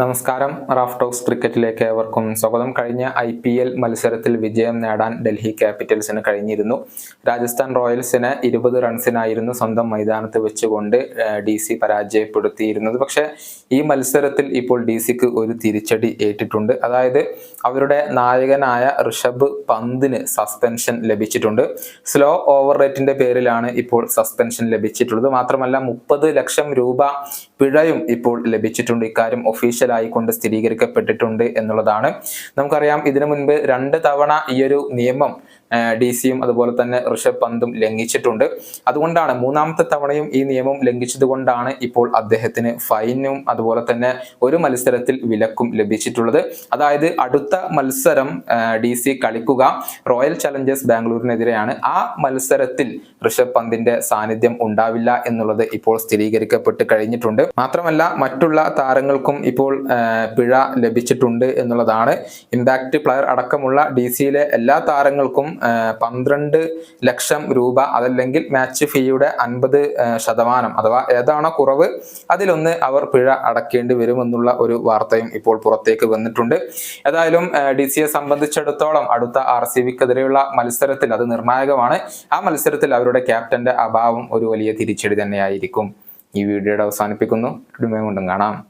നമസ്കാരം. Raf talks ക്രിക്കറ്റിലേക്ക് ഏവർക്കും സ്വാഗതം. കഴിഞ്ഞ ഐ പി എൽ മത്സരത്തിൽ വിജയം നേടാൻ ഡൽഹി ക്യാപിറ്റൽസിന് കഴിഞ്ഞിരുന്നു. രാജസ്ഥാൻ റോയൽസിന് ഇരുപത് റൺസിനായിരുന്നു സ്വന്തം മൈതാനത്ത് വെച്ചുകൊണ്ട് ഡി സി പരാജയപ്പെടുത്തിയിരുന്നത്. പക്ഷേ ഈ മത്സരത്തിൽ ഇപ്പോൾ ഡി സിക്ക് ഒരു തിരിച്ചടി ഏറ്റിട്ടുണ്ട്. അതായത് അവരുടെ നായകനായ ഋഷഭ് പന്തിന് സസ്പെൻഷൻ ലഭിച്ചിട്ടുണ്ട്. സ്ലോ ഓവർ റേറ്റിന്റെ പേരിലാണ് ഇപ്പോൾ സസ്പെൻഷൻ ലഭിച്ചിട്ടുള്ളത്. മാത്രമല്ല മുപ്പത് ലക്ഷം രൂപ പിഴയും ഇപ്പോൾ ലഭിച്ചിട്ടുണ്ട്. ഇക്കാര്യം ഒഫീഷ്യലായി കൊണ്ട് സ്ഥിരീകരിക്കപ്പെട്ടിട്ടുണ്ട് എന്നുള്ളതാണ്. നമുക്കറിയാം ഇതിനു മുൻപ് രണ്ട് തവണ ഈ ഒരു നിയമം ഡി സിയും അതുപോലെ തന്നെ ഋഷഭ് പന്തും ലംഘിച്ചിട്ടുണ്ട്. അതുകൊണ്ടാണ് മൂന്നാമത്തെ തവണയും ഈ നിയമം ലംഘിച്ചതുകൊണ്ടാണ് ഇപ്പോൾ അദ്ദേഹത്തിന് ഫൈനും അതുപോലെ തന്നെ ഒരു മത്സരത്തിൽ വിലക്കും ലഭിച്ചിട്ടുള്ളത്. അതായത് അടുത്ത മത്സരം ഡി കളിക്കുക റോയൽ ചലഞ്ചേഴ്സ് ബാംഗ്ലൂരിനെതിരെയാണ്. ആ മത്സരത്തിൽ ഋഷഭ് പന്തിന്റെ സാന്നിധ്യം ഉണ്ടാവില്ല എന്നുള്ളത് ഇപ്പോൾ സ്ഥിരീകരിക്കപ്പെട്ട് കഴിഞ്ഞിട്ടുണ്ട്. മാത്രമല്ല മറ്റുള്ള താരങ്ങൾക്കും ഇപ്പോൾ പിഴ ലഭിച്ചിട്ടുണ്ട് എന്നുള്ളതാണ്. ഇമ്പാക്ട് പ്ലെയർ അടക്കമുള്ള ഡി സിയിലെ എല്ലാ താരങ്ങൾക്കും പന്ത്രണ്ട് ലക്ഷം രൂപ അതല്ലെങ്കിൽ മാച്ച് ഫീയുടെ അൻപത് ശതമാനം അഥവാ ഏതാണോ കുറവ് അതിലൊന്ന് അവർ പിഴ അടക്കേണ്ടി വരുമെന്നുള്ള ഒരു വാർത്തയും ഇപ്പോൾ പുറത്തേക്ക് വന്നിട്ടുണ്ട്. ഏതായാലും ഡി സിയെ സംബന്ധിച്ചിടത്തോളം അടുത്ത ആർ സി ബിക്കെതിരെയുള്ള മത്സരത്തിൽ അത് നിർണായകമാണ്. ആ മത്സരത്തിൽ അവരുടെ ക്യാപ്റ്റന്റെ അഭാവം ഒരു വലിയ തിരിച്ചടി തന്നെയായിരിക്കും. ഈ വീഡിയോയുടെ അവസാനിപ്പിക്കുന്നു. കൊണ്ടും കാണാം.